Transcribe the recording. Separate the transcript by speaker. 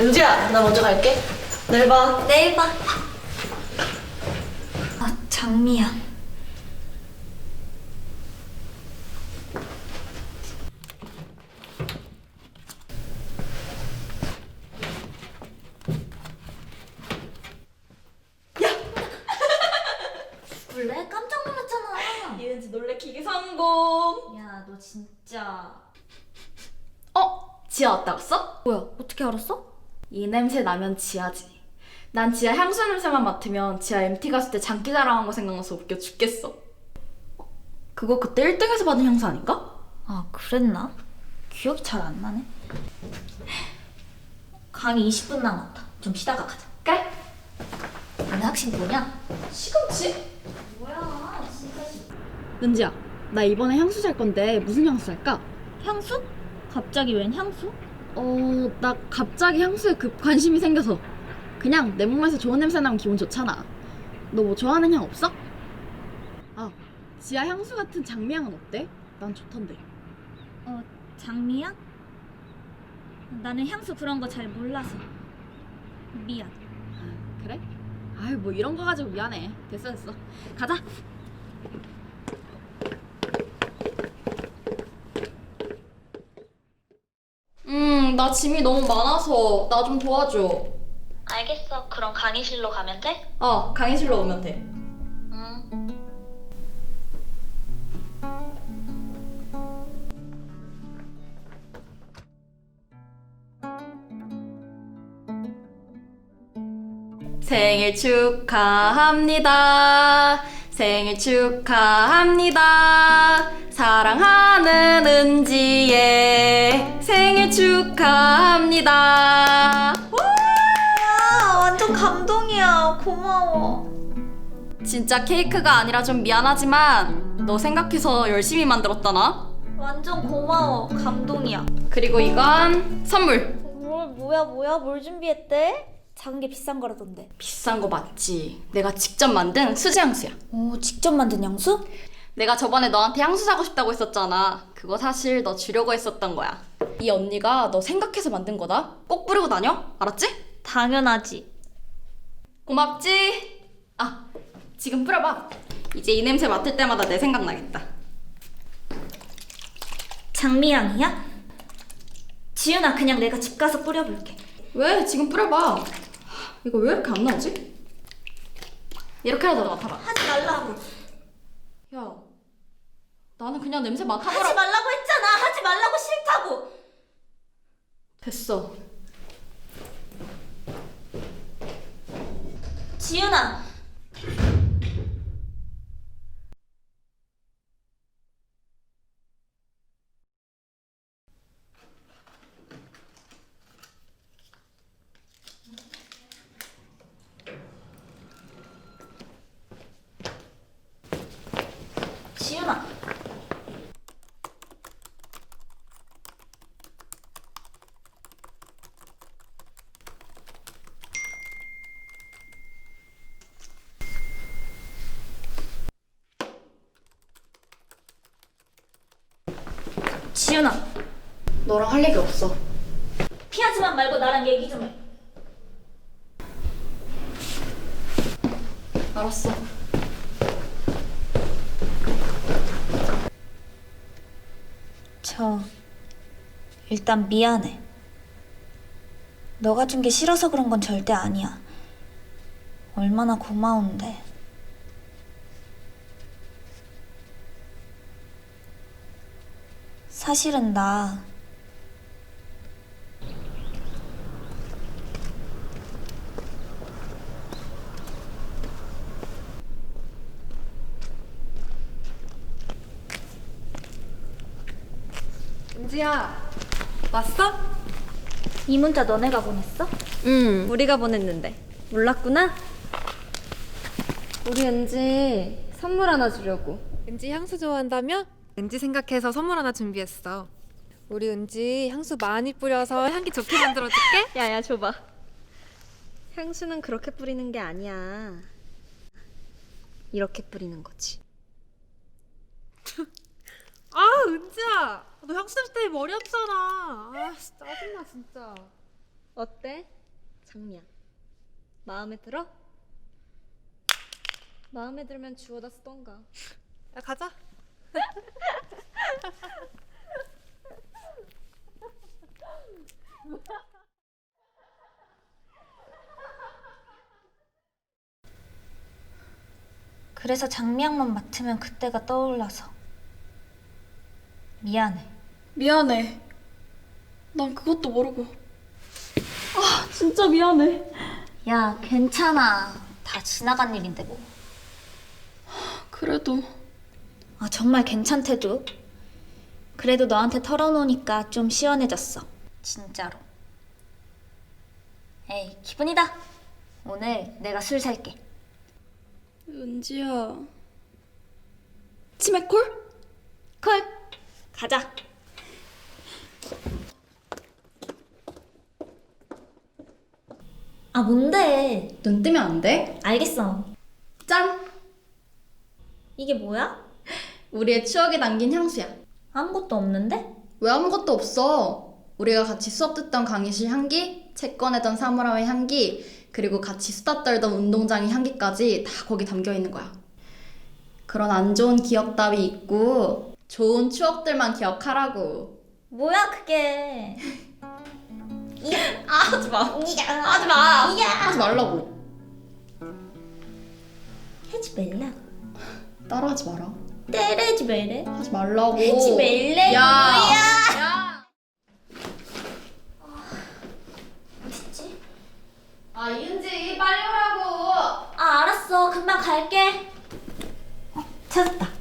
Speaker 1: 은지야, 나 먼저 갈게. 내일 봐.
Speaker 2: 내일 봐. 아, 장미야. 원래 깜짝 놀랐잖아.
Speaker 1: 이은지 놀래키기 성공.
Speaker 2: 야, 너 진짜.
Speaker 1: 어? 지아 왔다 갔어?
Speaker 2: 뭐야? 어떻게 알았어?
Speaker 1: 이 냄새 나면 지아지. 난 지아 향수 냄새만 맡으면 지아 MT 갔을 때 장기 자랑한 거 생각나서 웃겨 죽겠어. 어, 그거 그때 1등에서 받은 향수 아닌가?
Speaker 2: 아, 그랬나? 기억이 잘 안 나네. 강의 20분 남았다. 좀 쉬다가 가자.
Speaker 1: 그래.
Speaker 2: 오늘 학식 뭐냐?
Speaker 1: 시금치?
Speaker 2: 뭐야, 진짜.
Speaker 1: 은지야, 나 이번에 향수 살 건데 무슨 향수 살까?
Speaker 2: 향수? 갑자기 웬 향수?
Speaker 1: 어, 나 갑자기 향수에 급 관심이 생겨서. 그냥 내 몸에서 좋은 냄새 나면 기분 좋잖아. 너 뭐 좋아하는 향 없어? 아, 지아 향수 같은 장미향은 어때? 난 좋던데.
Speaker 2: 어, 장미야? 나는 향수 그런 거 잘 몰라서. 미안.
Speaker 1: 그래? 아유, 뭐 이런 거 가지고 미안해. 됐어, 됐어. 가자. 음, 나 짐이 너무 많아서 나 좀 도와줘.
Speaker 2: 알겠어. 그럼 강의실로 가면 돼?
Speaker 1: 어, 강의실로 오면 돼.
Speaker 2: 응.
Speaker 1: 생일 축하합니다. 생일 축하합니다. 사랑하는 은지의 생일 축하합니다.
Speaker 2: 아, 완전 감동이야. 고마워.
Speaker 1: 진짜 케이크가 아니라 좀 미안하지만 너 생각해서 열심히 만들었다 나.
Speaker 2: 완전 고마워. 감동이야.
Speaker 1: 그리고 이건 선물.
Speaker 2: 뭘 뭐야 뭐야 뭘 준비했대? 작은 게 비싼 거라던데.
Speaker 1: 비싼 거 맞지? 내가 직접 만든 수지 향수야.
Speaker 2: 오 직접 만든 향수?
Speaker 1: 내가 저번에 너한테 향수 사고 싶다고 했었잖아. 그거 사실 너 주려고 했었던 거야. 이 언니가 너 생각해서 만든 거다. 꼭 뿌리고 다녀. 알았지?
Speaker 2: 당연하지.
Speaker 1: 고맙지? 아, 지금 뿌려봐. 이제 이 냄새 맡을 때마다 내 생각 나겠다.
Speaker 2: 장미향이야? 지윤아 그냥 내가 집 가서 뿌려볼게.
Speaker 1: 왜? 지금 뿌려봐. 이거 왜 이렇게 안 나오지? 이렇게라도 맡아봐.
Speaker 2: 하지 말라고.
Speaker 1: 야, 나는 그냥 냄새 맡아보라.
Speaker 2: 하지 말라고 했잖아. 하지 말라고 싫다고.
Speaker 1: 됐어.
Speaker 2: 지윤아. 지윤아. 지윤아.
Speaker 1: 너랑 할 얘기 없어.
Speaker 2: 피하지만 말고 나랑 얘기 좀 해.
Speaker 1: 알았어.
Speaker 2: 저 일단 미안해. 너가 준 게 싫어서 그런 건 절대 아니야. 얼마나 고마운데. 사실은 나
Speaker 3: 은지야 왔어?
Speaker 2: 이 문자 너네가 보냈어?
Speaker 3: 응 우리가 보냈는데 몰랐구나? 우리 은지 선물 하나 주려고
Speaker 4: 은지 향수 좋아한다며? 은지 생각해서 선물 하나 준비했어. 우리 은지 향수 많이 뿌려서 향기 좋게 만들어줄게.
Speaker 3: 야야 줘봐 향수는 그렇게 뿌리는 게 아니야 이렇게 뿌리는 거지
Speaker 4: 아 은지야, 너 향수 냄새 때문에 머리 아프잖아. 아 진짜 짜증나 진짜.
Speaker 3: 어때? 장미야. 마음에 들어? 마음에 들면 주워다 쓰던가.
Speaker 4: 야 가자.
Speaker 2: 그래서 장미향만 맡으면 그때가 떠올라서 미안해.
Speaker 1: 미안해. 난 그것도 모르고. 아, 진짜 미안해.
Speaker 2: 야, 괜찮아. 다 지나간 일인데 뭐.
Speaker 1: 그래도
Speaker 2: 아, 정말 괜찮대도. 그래도 너한테 털어놓으니까 좀 시원해졌어. 진짜로. 에이, 기분이다. 오늘 내가 술 살게.
Speaker 1: 은지야. 치맥콜?
Speaker 2: 콜! 가자. 아, 뭔데?
Speaker 1: 눈 뜨면 안 돼?
Speaker 2: 알겠어.
Speaker 1: 짠!
Speaker 2: 이게 뭐야?
Speaker 1: 우리의 추억에 남긴 향수야.
Speaker 2: 아무것도 없는데?
Speaker 1: 왜 아무것도 없어? 우리가 같이 수업 듣던 강의실 향기, 책 꺼내던 사물함의 향기, 그리고 같이 수다 떨던 운동장의 향기까지 다 거기 담겨 있는 거야. 그런 안 좋은 기억 따위 있고 좋은 추억들만 기억하라고.
Speaker 2: 뭐야, 그게.
Speaker 1: 아, 하지 마.
Speaker 2: 이야.
Speaker 1: 하지 마.
Speaker 2: 이야.
Speaker 1: 하지 말라고.
Speaker 2: 하지 말라.
Speaker 1: 따라하지 마라.
Speaker 2: 때리지 말래.
Speaker 1: 하지 말라고.
Speaker 2: 하지 말래.
Speaker 1: 야. 야.
Speaker 2: 어딨지?
Speaker 1: 아, 이은지 빨리 오라고.
Speaker 2: 아, 알았어. 금방 갈게. 어, 찾았다.